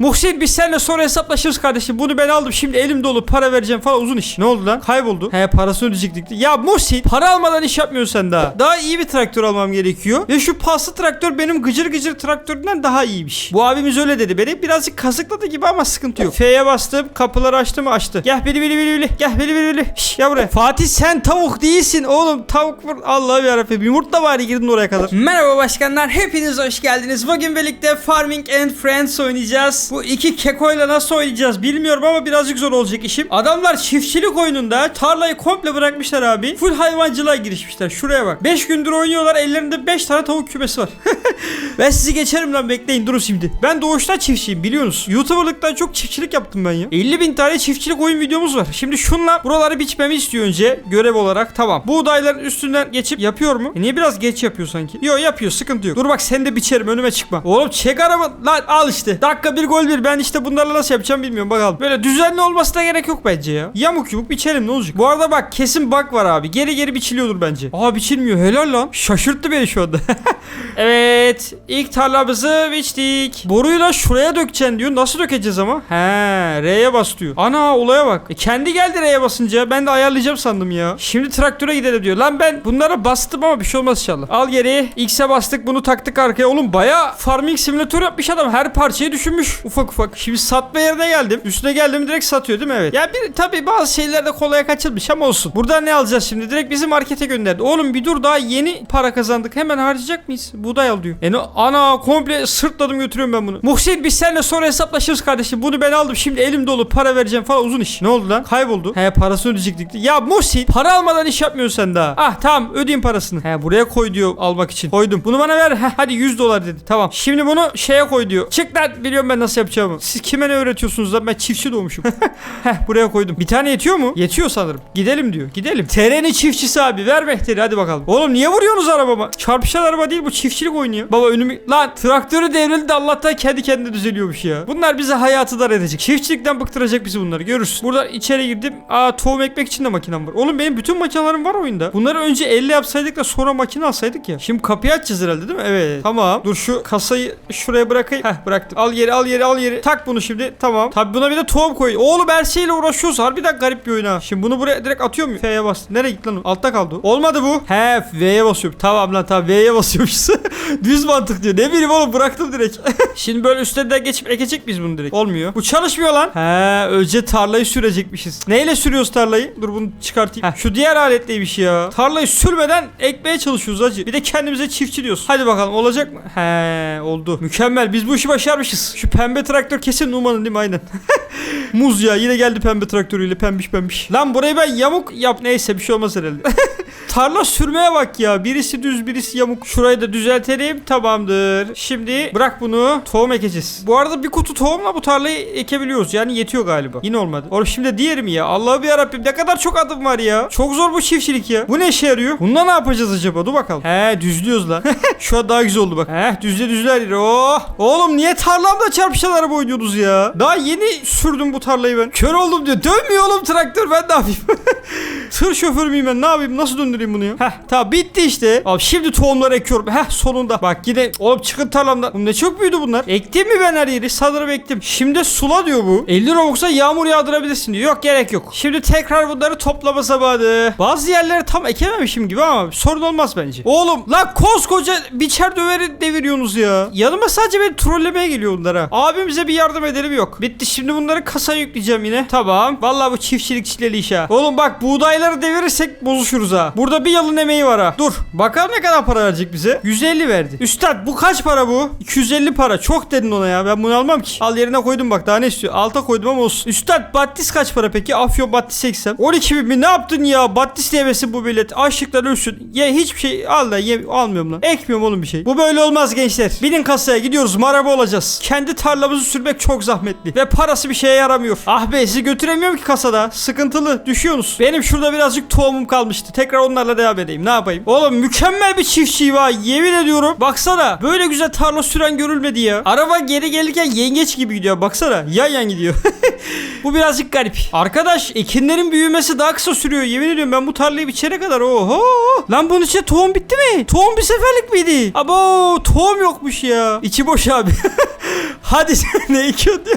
Muhsin biz seninle sonra hesaplaşırız kardeşim. Bunu ben aldım. Şimdi elim dolu para vereceğim falan uzun iş. Ne oldu lan? Kayboldu. He parasını ödeyecektik. Ya Muhsin para almadan iş yapmıyorsun sen daha. Daha iyi bir traktör almam gerekiyor. Ve şu paslı traktör benim gıcır gıcır traktöründen daha iyiymiş. Bu abimiz öyle dedi. Beni birazcık kazıkladı gibi ama sıkıntı yok. F'ye bastım. Kapıları açtı mı açtı. Gel bili bili bili bili. Gel bili bili bili. Şş, ya buraya. Fatih sen tavuk değilsin oğlum. Tavuk vur. Allah'ım yarabbim. Yumurta bari girdin oraya kadar. Merhaba başkanlar. Hepiniz hoş geldiniz. Bugün birlikte Farming and Friends oynayacağız. Bu iki kekoyla nasıl oynayacağız bilmiyorum ama birazcık zor olacak işim. Adamlar çiftçilik oyununda tarlayı komple bırakmışlar abi. Full hayvancılığa girişmişler. Şuraya bak. 5 gündür oynuyorlar. Ellerinde 5 tane tavuk kümesi var. ben sizi geçerim lan bekleyin durun şimdi. Ben doğuştan çiftçiyim biliyorsunuz. YouTuber'lıktan çok çiftçilik yaptım ben ya. 50 bin tane çiftçilik oyun videomuz var. Şimdi şunla buraları biçmemi istiyor önce görev olarak. Tamam. Buğdayların üstünden geçip yapıyor mu? E niye biraz geç yapıyor sanki? Yok yapıyor sıkıntı yok. Dur bak sen de biçerim önüme çıkma. Oğlum çek araba. Lan al işte. Dakika bir gol bir. Ben işte bunlarla nasıl yapacağım bilmiyorum bakalım. Böyle düzenli olmasına gerek yok bence ya. Yamuk yumuk biçelim ne olacak? Bu arada bak kesin bug var abi. Geri geri biçiliyordur bence. Aa biçilmiyor helal lan. Şaşırttı beni şu anda. evet. ilk tarlamızı biçtik. Boruyla şuraya dökeceksin diyor. Nasıl dökeceğiz ama? He R'ye bas diyor. Ana olaya bak. E, kendi geldi R'ye basınca. Ben de ayarlayacağım sandım ya. Şimdi traktöre gidelim diyor. Lan ben bunlara bastım ama bir şey olmaz inşallah. Al geri. X'e bastık bunu taktık arkaya. Oğlum baya farming simülatör yapmış adam. Her parçayı düşünmüş. Ufak ufak. Şimdi satma yerine geldim. Üstüne geldim direkt satıyor değil mi? Evet. Ya bir tabi bazı şeyler de kolaya kaçırmış ama olsun. Buradan ne alacağız şimdi? Direkt bizi markete gönderdi. Oğlum bir dur daha yeni para kazandık. Hemen harcayacak mıyız? Buğday al diyor. E ana komple sırtladım götürüyorum ben bunu. Muhsin biz seninle sonra hesaplaşırız kardeşim. Bunu ben aldım. Şimdi elim dolu para vereceğim falan uzun iş. Ne oldu lan? Kayboldu. He parasını ödeyecektik. Ya Muhsin para almadan iş yapmıyorsun sen daha. Ah tamam ödeyeyim parasını. He buraya koy diyor almak için. Koydum. Bunu bana ver. Heh, hadi 100 dolar dedi. Tamam. Şimdi bunu şeye koy diyor. Çık lan biliyorum ben nasıl yapacağımı. Siz kime ne öğretiyorsunuz lan? Ben çiftçi doğmuşum. Heh buraya koydum. Bir tane yetiyor mu? Yetiyor sanırım. Gidelim diyor. Gidelim. TR'nin çiftçisi abi. Ver mehteri hadi bakalım. Oğlum niye vuruyorsunuz arabama? Çarpışan araba değil bu çiftçilik oynuyor. Baba önümü... Lan traktörü devrildi de Allah'tan kendi kendine düzeliyormuş ya. Bunlar bize hayatı dar edecek. Çiftçilikten bıktıracak bizi bunları. Görürsün. Buradan içeri girdim. Aa tohum ekmek için de makinem var. Oğlum benim bütün makinelerim var oyunda. Bunları önce elle yapsaydık da sonra makine alsaydık ya. Şimdi kapıyı açacağız herhalde değil mi? Evet. Tamam. Dur şu kasayı şuraya bırakayım. Heh bıraktım. Al yeri al yeri al yeri. Tak bunu şimdi. Tamam. Tabi buna bir de tohum koy. Oğlum her şeyle uğraşıyoruz. Harbiden garip bir oyun ha. Şimdi bunu buraya direkt atıyor muyum? F'ye bastım. Nereye gitti lan? Altta kaldı. Olmadı bu. He V'ye basıyorum. Tamam lan tamam V'ye basıyormuşuz. Düz mantık diyor. Ne bileyim oğlum bıraktım direkt. Şimdi böyle üstlerinden geçip ekecek miyiz bunu direkt? Olmuyor. Bu çalışmıyor lan. He önce tarlayı sürecekmişiz. Neyle sürüyoruz tarlayı? Dur bunu çıkartayım. Heh, şu diğer aletleymiş ya. Tarlayı sürmeden ekmeye çalışıyoruz acı. Bir de kendimize çiftçi diyoruz. Hadi bakalım olacak mı? He oldu. Mükemmel. Biz bu işi başarmışız. Şu pembe traktör kesin Numan'ın değil mi? Aynen. Muz ya yine geldi pembe traktörüyle pembiş pembiş. Lan burayı ben yamuk yap neyse bir şey olmaz herhalde. Tarla sürmeye bak ya. Birisi düz birisi yamuk. Şurayı da düzeltelim. Tamamdır. Şimdi bırak bunu. Tohum ekeceğiz. Bu arada bir kutu tohumla bu tarlayı ekebiliyoruz. Yani yetiyor galiba. Yine olmadı. Oğlum şimdi diğeri mi ya? Allah'ım yarabbim ne kadar çok adım var ya. Çok zor bu çiftçilik ya. Bu ne işe yarıyor? Bunda ne yapacağız acaba? Dur bakalım. He düzlüyoruz lan. Şu an daha güzel oldu bak. He düzle düzler. Oh. Oğlum niye tarlamda çarpışan araba oynuyorsunuz ya? Daha yeni sürdüm bu tarlayı ben. Kör oldum diyor. Dönmüyor oğlum traktör ben ne yapayım? Tır şoförü müyüm ben? Ne yapayım? Nasıl döndüreyim bunu ya? Heh tamam bitti işte. Abi şimdi tohumları ekiyorum. Heh sonunda. Bak yine oğlum çıkın tarlamdan. Oğlum ne çok büyüdü bunlar. Ektim mi ben her yeri? Sanırım ektim. Şimdi sula diyor bu. 50 Robux'a yağmur yağdırabilirsin diyor. Yok gerek yok. Şimdi tekrar bunları toplama zamanı. Bazı yerleri tam ekememişim gibi ama sorun olmaz bence. Oğlum lan koskoca biçer döveri deviriyorsunuz ya. Yanıma sadece beni trollemeye geliyor bunlar ha. Abimize bir yardım edelim yok. Bitti şimdi bunları kasaya yükleyeceğim yine. Tamam. Vallahi bu çiftçilik çileli iş ha. Oğlum bak buğdayları devirirsek bozuşuruz ha. Burada bir yılın emeği var ha. Dur. Bakalım ne kadar para verecek bize. 150 verdi. Üstad bu kaç para bu? 250 para. Çok dedin ona ya. Ben bunu almam ki. Al yerine koydum bak. Daha ne istiyor? Alta koydum ama olsun. Üstad Battis kaç para peki? Afyon Battis eksem. 12 bin mi? Ne yaptın ya? Battis yemesin bu millet. Açlıktan ölsün. Ye hiçbir şey al da ye. Almıyorum lan. Ekmiyorum oğlum bir şey. Bu böyle olmaz gençler. Binin kasaya gidiyoruz. Maraba olacağız. Kendi tarlamızı sürmek çok zahmetli. Ve parası bir şeye yaramıyor. Ah be sizi götüremiyorum ki kasada. Sıkıntılı. Düşüyorsunuz. Benim şurada birazcık tohumum kalmıştı. Tekrar onlarla devam edeyim. Ne yapayım? Oğlum mükemmel bir çiftçiyim ha. Yemin ediyorum. Baksana. Böyle güzel tarla süren görülmedi ya. Araba geri gelirken yengeç gibi gidiyor. Baksana. Yan yan gidiyor. bu birazcık garip. Arkadaş ekinlerin büyümesi daha kısa sürüyor. Yemin ediyorum ben bu tarlayı biçene kadar. Oho. Lan bunun içinde tohum bitti mi? Tohum bir seferlik miydi? Abo tohum yokmuş ya. İçi boş abi. Hadi sen ne ekiyorsun ya?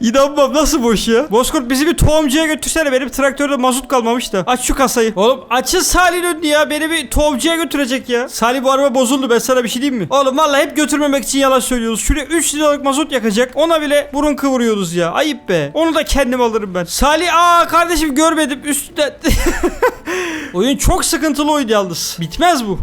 İnanmam nasıl boş ya? Bozkurt bizi bir tohumcuya götürsene benim traktörde mazot kalmamış da. Aç şu kasayı. Oğlum açın Salih'in önünü ya. Beni bir tohumcuya götürecek ya. Salih bu araba bozuldu ben sana bir şey diyeyim mi? Oğlum vallahi hep götürmemek için yalan söylüyoruz. Şuraya 3 liralık mazot yakacak. Ona bile burun kıvırıyoruz ya. Ayıp be. Onu da kendim alırım ben. Salih aa kardeşim görmedim üstünden. Oyun çok sıkıntılı oyun yalnız. Bitmez bu.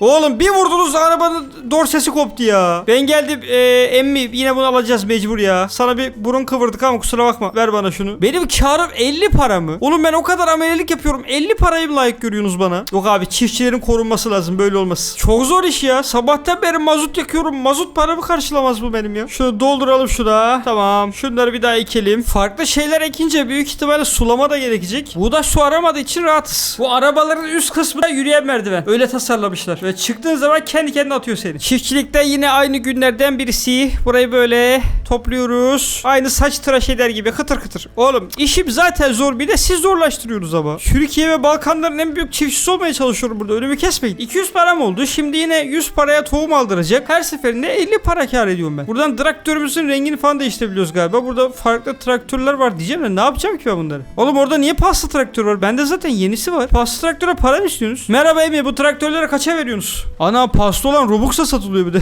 Oğlum bir vurdunuz arabanın dorsesi koptu ya. Ben geldim e, emmi yine bunu alacağız mecbur ya. Sana bir burun kıvırdık ama kusura bakma. Ver bana şunu. Benim karım 50 para mı? Oğlum ben o kadar amelelik yapıyorum. 50 parayı mı layık görüyorsunuz bana? Yok abi çiftçilerin korunması lazım. Böyle olmaz. Çok zor iş ya. Sabahtan beri mazot yakıyorum. Mazot paramı karşılamaz bu benim ya. Şunu dolduralım şurada. Tamam. Şunları bir daha ekelim. Farklı şeyler ekince büyük ihtimalle sulama da gerekecek. Buğday su aramadığı için rahatız. Bu arabaların üst kısmı da yürüyen merdiven. Öyle tasarlamışlar. Ve çıktığın zaman kendi kendine atıyor seni. Çiftçilikte yine aynı günlerden birisi. Burayı böyle topluyoruz. Aynı saç tıraş eder gibi kıtır kıtır. Oğlum işim zaten zor bir de siz zorlaştırıyorsunuz ama. Türkiye ve Balkanların en büyük çiftçisi olmaya çalışıyorum burada. Önümü kesmeyin. 200 param oldu. Şimdi yine 100 paraya tohum aldıracak. Her seferinde 50 para kar ediyorum ben. Buradan traktörümüzün rengini falan değiştirebiliyoruz galiba. Burada farklı traktörler var diyeceğim de ne yapacağım ki ben bunları? Oğlum orada niye paslı traktör var? Bende zaten yenisi var. Paslı traktöre para mı istiyorsunuz? Merhaba Emi bu traktörlere kaça veriyorsunuz? Ana paslı olan Robux'a satılıyor bir de.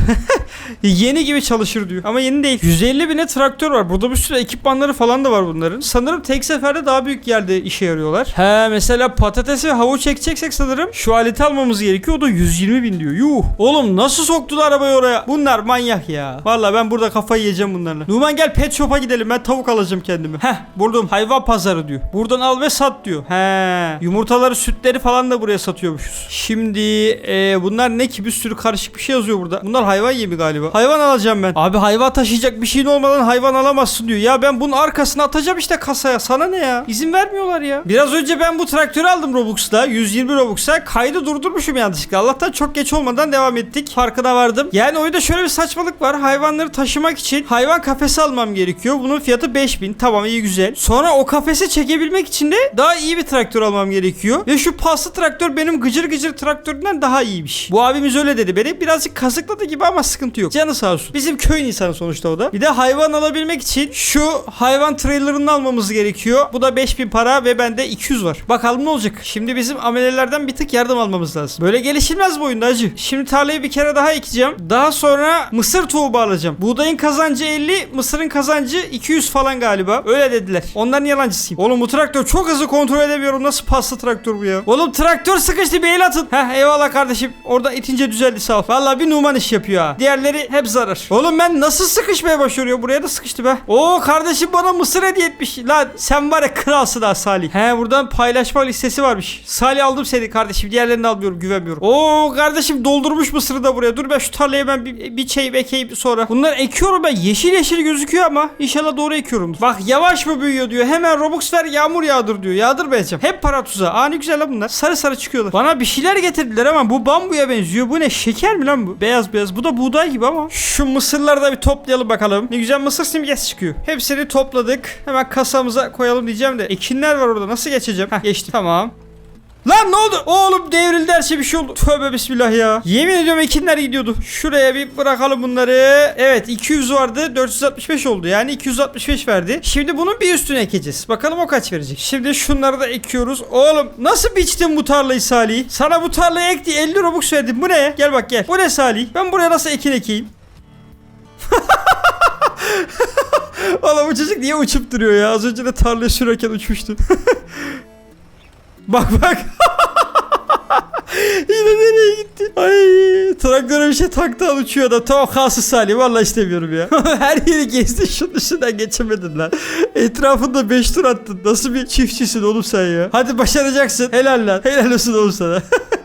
yeni gibi çalışır diyor. Ama yeni değil. 150 bine traktör var. Burada bir sürü ekipmanları falan da var bunların. Sanırım tek seferde daha büyük yerde işe yarıyorlar. He mesela patates ve havuç çekeceksek sanırım şu aleti almamız gerekiyor. O da 120 bin diyor. Yuh. Oğlum nasıl soktular arabayı oraya? Bunlar manyak ya. Vallahi ben burada kafayı yiyeceğim bunlarla. Numan gel pet shop'a gidelim. Ben tavuk alacağım kendime. Heh buldum. Hayvan pazarı diyor. Buradan al ve sat diyor. He. Yumurtaları sütleri falan da buraya satıyormuşuz. Şimdi e, bunlar ne ki? Bir sürü karışık bir şey yazıyor burada. Bunlar hayvan yemi galiba. Hayvan alacağım ben. Abi hayvan taşıyacak bir şeyin olmadan hayvan alamazsın diyor. Ya ben bunun arkasına atacağım işte kasaya. Sana ne ya? İzin vermiyorlar ya. Biraz önce ben bu traktörü aldım Robux'ta. 120 Robux'a. Kaydı durdurmuşum yanlışlıkla. Allah'tan çok geç olmadan devam ettik. Farkına vardım. Yani oyunda şöyle bir saçmalık var. Hayvanları taşımak için hayvan kafesi almam gerekiyor. Bunun fiyatı 5000. Tamam iyi güzel. Sonra o kafesi çekebilmek için de daha iyi bir traktör almam gerekiyor. Ve şu paslı traktör benim gıcır gıcır traktöründen daha Bu abimiz öyle dedi. Beni birazcık kazıkladı gibi ama sıkıntı yok. Canı sağ olsun. Bizim köy insanı sonuçta o da. Bir de hayvan alabilmek için şu hayvan trailerını almamız gerekiyor. Bu da 5000 para ve bende 200 var. Bakalım ne olacak. Şimdi bizim amelelerden bir tık yardım almamız lazım. Böyle gelişilmez bu oyunda acı. Şimdi tarlayı bir kere daha ekeceğim. Daha sonra mısır tohumu alacağım. Buğdayın kazancı 50, mısırın kazancı 200 falan galiba. Öyle dediler. Onların yalancısıyım. Oğlum bu traktör çok hızlı kontrol edemiyorum. Nasıl paslı traktör bu ya? Oğlum traktör sıkıştı bir el atın. Heh eyvallah kardeşim. Orada itince düzeldi sağ ol. Vallahi bir numan iş yapıyor ha. Diğerleri hep zarar. Oğlum ben nasıl sıkışmaya başarıyor? Buraya da sıkıştı be. Oo kardeşim bana mısır hediye etmiş. Lan sen var ya kralsın ha Salih. He buradan paylaşma listesi varmış. Salih aldım seni kardeşim. Diğerlerini almıyorum güvenmiyorum. Oo kardeşim doldurmuş mısırı da buraya. Dur ben şu tarlayı ben bir, bir çeyip ekeyim sonra. Bunlar ekiyorum ben. Yeşil yeşil gözüküyor ama inşallah doğru ekiyorum. Bak yavaş mı büyüyor diyor. Hemen Robux ver yağmur yağdır diyor. Yağdırmayacağım. Hep para tuzağı. Aa ne güzel lan bunlar. Sarı sarı çıkıyorlar. Bana bir şeyler getirdiler ama bu bambuya benziyor. Bu ne? Şeker mi lan bu? Beyaz beyaz. Bu da buğday gibi ama. Şu mısırları da bir toplayalım bakalım. Ne güzel mısır simgesi çıkıyor. Hepsini topladık. Hemen kasamıza koyalım diyeceğim de. Ekinler var orada. Nasıl geçeceğim? Heh geçtim. Tamam. Lan ne oldu? Oğlum devrildi her şey bir şey oldu. Tövbe bismillah ya. Yemin ediyorum ekinler gidiyordu. Şuraya bir bırakalım bunları. Evet 200 vardı 465 oldu. Yani 265 verdi. Şimdi bunun bir üstüne ekeceğiz. Bakalım o kaç verecek. Şimdi şunları da ekiyoruz. Oğlum nasıl biçtin bu tarlayı Salih? Sana bu tarlayı ekti 50 robux verdim. Bu ne? Gel bak gel. Bu ne Salih? Ben buraya nasıl ekin ekeyim? Oğlum bu çocuk niye uçup duruyor ya? Az önce de tarlaya sürerken uçmuştu. bak bak. Yine nereye gitti? Ay traktöre bir şey taktı uçuyor da tamam kalsın Salih vallahi istemiyorum ya. Her yeri gezdi şunun üstünden geçemedin lan. Etrafında 5 tur attın. Nasıl bir çiftçisin oğlum sen ya? Hadi başaracaksın. Helal lan. Helal olsun oğlum sana.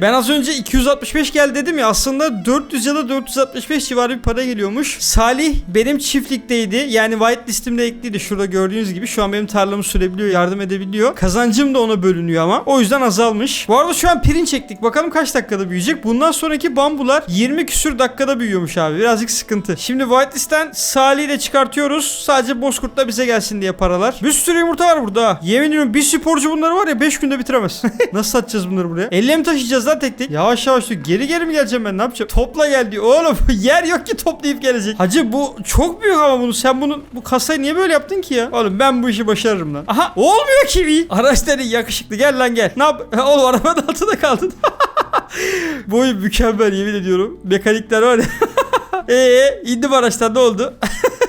Ben az önce 265 gel dedim ya aslında 400 ya da 465 civarı bir para geliyormuş. Salih benim çiftlikteydi. Yani white listimde ekliydi. Şurada gördüğünüz gibi şu an benim tarlamı sürebiliyor, yardım edebiliyor. Kazancım da ona bölünüyor ama. O yüzden azalmış. Bu arada şu an pirinç çektik. Bakalım kaç dakikada büyüyecek. Bundan sonraki bambular 20 küsür dakikada büyüyormuş abi. Birazcık sıkıntı. Şimdi white listten Salih'i de çıkartıyoruz. Sadece Bozkurt'la bize gelsin diye paralar. Bir sürü yumurta var burada. Yemin ediyorum bir sporcu bunları var ya 5 günde bitiremez. Nasıl satacağız bunları buraya? 50 taşıyacağız lan tek tek? Yavaş yavaş dur. Geri geri mi geleceğim ben ne yapacağım? Topla gel diyor. Oğlum yer yok ki toplayıp gelecek. Hacı bu çok büyük ama bunu sen bunu bu kasayı niye böyle yaptın ki ya? Oğlum ben bu işi başarırım lan. Aha olmuyor ki. Araçları yakışıklı gel lan gel. Ne yap? Oğlum arabanın altında kaldın. bu oyun mükemmel yemin ediyorum. Mekanikler var ya. Eee indim araçtan ne oldu?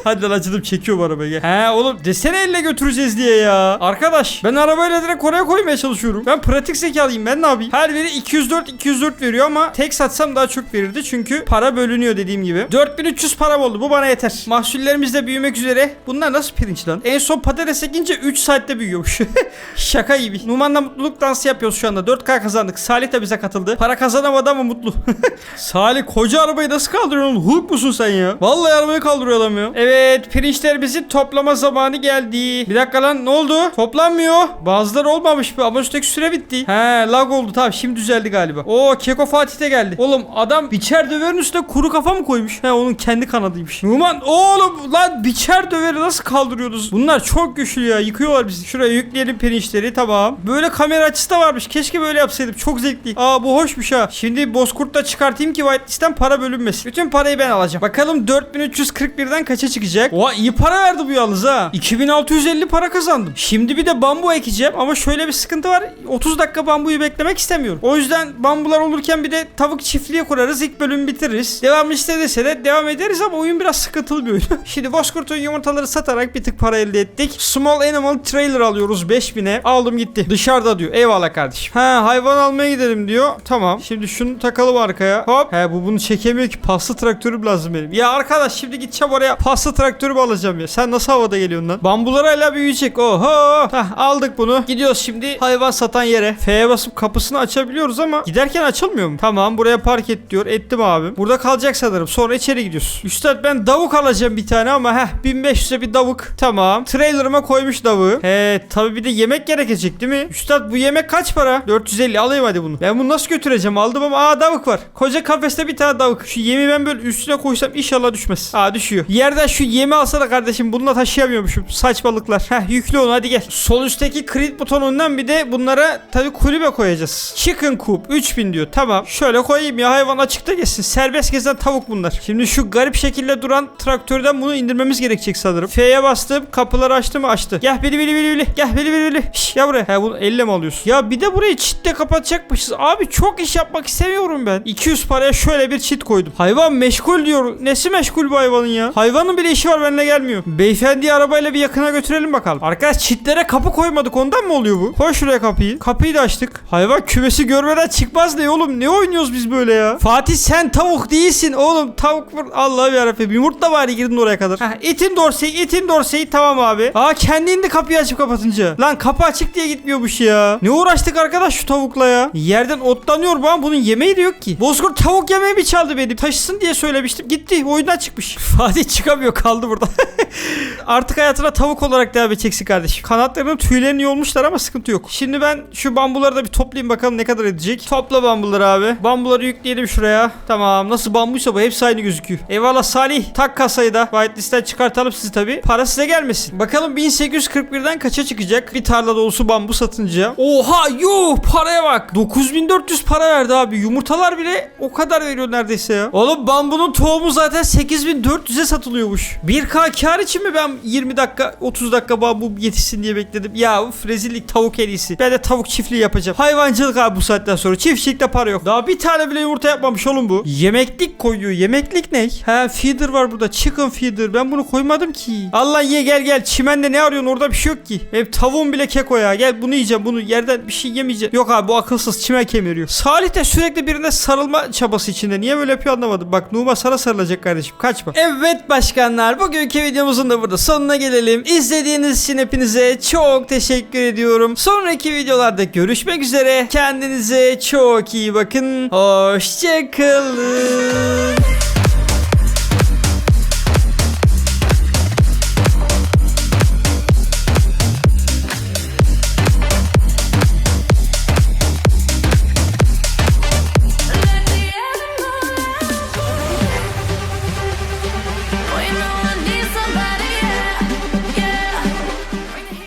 Hadi lan açılım çekiyor bu arabayı. He oğlum desene elle götüreceğiz diye ya. Arkadaş ben arabayla direkt oraya koymaya çalışıyorum. Ben pratik zekalıyım ben ne yapayım? Her biri 204 204 veriyor ama tek satsam daha çok verirdi. Çünkü para bölünüyor dediğim gibi. 4300 param oldu bu bana yeter. Mahsullerimiz de büyümek üzere. Bunlar nasıl pirinç lan? En son patates ekince 3 saatte büyüyormuş. Şaka gibi. Numan'la mutluluk dansı yapıyoruz şu anda. 4K kazandık. Salih de bize katıldı. Para kazanamadı ama mutlu. Salih koca arabayı nasıl kaldırıyorsun? Hulk musun sen ya? Vallahi arabayı kaldırıyor adam ya. Evet pirinçlerimizin toplama zamanı geldi. Bir dakika lan ne oldu? Toplanmıyor. Bazıları olmamış ama üstteki süre bitti. He lag oldu tamam şimdi düzeldi galiba. Oo Keko Fatih de geldi. Oğlum adam biçer döverin üstüne kuru kafa mı koymuş? He onun kendi kanadıymış. Numan oğlum lan biçer döveri nasıl kaldırıyoruz? Bunlar çok güçlü ya yıkıyorlar bizi. Şuraya yükleyelim pirinçleri tamam. Böyle kamera açısı da varmış. Keşke böyle yapsaydım. Çok zevkli. Aa bu hoşmuş ha. Şimdi Bozkurt da çıkartayım ki whitelist'ten para bölünmesin. Bütün parayı ben alacağım. Bakalım 4341'den kaça çıkacak? Oha iyi para verdi bu yalnız ha. 2650 para kazandım. Şimdi bir de bambu ekeceğim ama şöyle bir sıkıntı var. 30 dakika bambuyu beklemek istemiyorum. O yüzden bambular olurken bir de tavuk çiftliği kurarız. İlk bölümü bitiririz. Devam istediyse de devam ederiz ama oyun biraz sıkıntılı bir oyun. Şimdi Bozkurt'un yumurtaları satarak bir tık para elde ettik. Small Animal Trailer alıyoruz 5000'e. Aldım gitti. Dışarıda diyor. Eyvallah kardeşim. Ha hayvan almaya gidelim diyor. Tamam. Şimdi şunu takalım arkaya. Hop. He bu bunu çekemiyor ki. Paslı traktörüm lazım benim. Ya arkadaş şimdi gideceğim oraya. Paslı traktörümü alacağım ya. Sen nasıl havada geliyorsun lan? Bambular hala büyüyecek. Oho. Hah aldık bunu. Gidiyoruz şimdi hayvan satan yere. F'ye basıp kapısını açabiliyoruz ama giderken açılmıyor mu? Tamam buraya park et diyor. Ettim abim. Burada kalacak sanırım. Sonra içeri gidiyoruz. Üstad ben davuk alacağım bir tane ama heh 1500'e bir davuk. Tamam. Trailer'ıma koymuş davuğu. He tabi bir de yemek gerekecek değil mi? Üstad bu yemek kaç para? 450 alayım hadi bunu. Ben bunu nasıl götüreceğim? Aldım ama aa davuk var. Koca kafeste bir tane davuk. Şu yemi ben böyle üstüne koysam inşallah düşmez. Aa düşüyor. Yerden şu yemi alsana kardeşim. Bununla taşıyamıyormuşum. Saçmalıklar. Heh yüklü onu hadi gel. Sol üstteki crit butonundan bir de bunlara tabi kulübe koyacağız. Chicken coop 3000 diyor. Tamam. Şöyle koyayım ya hayvan açıkta geçsin. Serbest gezen tavuk bunlar. Şimdi şu garip şekilde duran traktörden bunu indirmemiz gerekecek sanırım. F'ye bastım. Kapıları açtı mı? Açtı. Gel bili bili bili bili. Gel bili bili bili. Şş, gel buraya. He bunu elle mi alıyorsun? Ya bir de burayı çitle kapatacakmışız. Abi çok iş yapmak istemiyorum ben. 200 paraya şöyle bir çit koydum. Hayvan meşgul diyor. Nesi meşgul bu hayvanın ya? Hayvanın bile işi var benimle gelmiyor. Beyefendi arabayla bir yakına götürelim bakalım. Arkadaş çitlere kapı koymadık ondan mı oluyor bu? Koy şuraya kapıyı. Kapıyı da açtık. Hayvan kümesi görmeden çıkmaz ne oğlum? Ne oynuyoruz biz böyle ya? Fatih sen tavuk değilsin oğlum. Tavuk vur. Allah'ım yarabbim. Yumurta bari girdin oraya kadar. Heh, itin dorseyi, itin dorseyi tamam abi. Aa kendi indi kapıyı açıp kapatınca. Lan kapı açık diye gitmiyormuş ya. Ne uğraştık arkadaş şu tavukla ya. Yerden otlanıyor bu ama bunun yemeği de yok ki. Bozkurt tavuk yemeği mi çaldı benim? Taşısın diye söylemiştim. Gitti. Oyundan çıkmış. Fatih çıkamıyor kaldı burada. Artık hayatına tavuk olarak devam edeceksin kardeşim. Kanatlarının tüylerini yolmuşlar ama sıkıntı yok. Şimdi ben şu bambuları da bir toplayayım bakalım ne kadar edecek. Topla bambuları abi. Bambuları yükleyelim şuraya. Tamam. Nasıl bambuysa bu hepsi aynı gözüküyor. Eyvallah Salih. Tak kasayı da. Whitelist'ten çıkartalım sizi tabi. Para size gelmesin. Bakalım 1841'den kaça çıkacak? Bir tarla dolusu bambu satınca. Oha yuh paraya bak. 9400 para verdi abi. Yumurtalar bile o kadar veriyor neredeyse ya. Oğlum bambunun tohumu zaten 8400'e satılıyormuş. 1k kar için mi ben 20 dakika 30 dakika bambu yetişsin diye bekledim. Ya uf rezillik tavuk en iyisi. Ben de tavuk çiftliği yapacağım. Hayvancılık abi bu saatten sonra. Çiftçilikte para yok. Daha bir tane bile yumurta yapmamış oğlum bu. Yemeklik koyuyor. Yemeklik ne? Ha feeder var burada. Chicken feeder. Ben bunu koymadım ki. Allah ye gel gel. Çimende ne arıyorsun? Orada bir şey yok ki. Hep tavuğun bile keko ya. Gel bunu yiyeceğim. Bunu yerden bir şey yemeyeceğim. Yok abi bu akılsız. Çimen kemiriyor. Salih de sürekli birine sarılma çabası içinde. Niye böyle yapıyor anlamadım. Bak Numa sana sarılacak kardeşim. Kaçma. Evet başkanlar. Bugünkü videomuzun da burada sonuna gelelim. İzlediğiniz için hepinize çok teşekkür ediyorum. Sonraki videolarda görüşmek üzere. Kendinize çok iyi bakın. Hoşçakalın.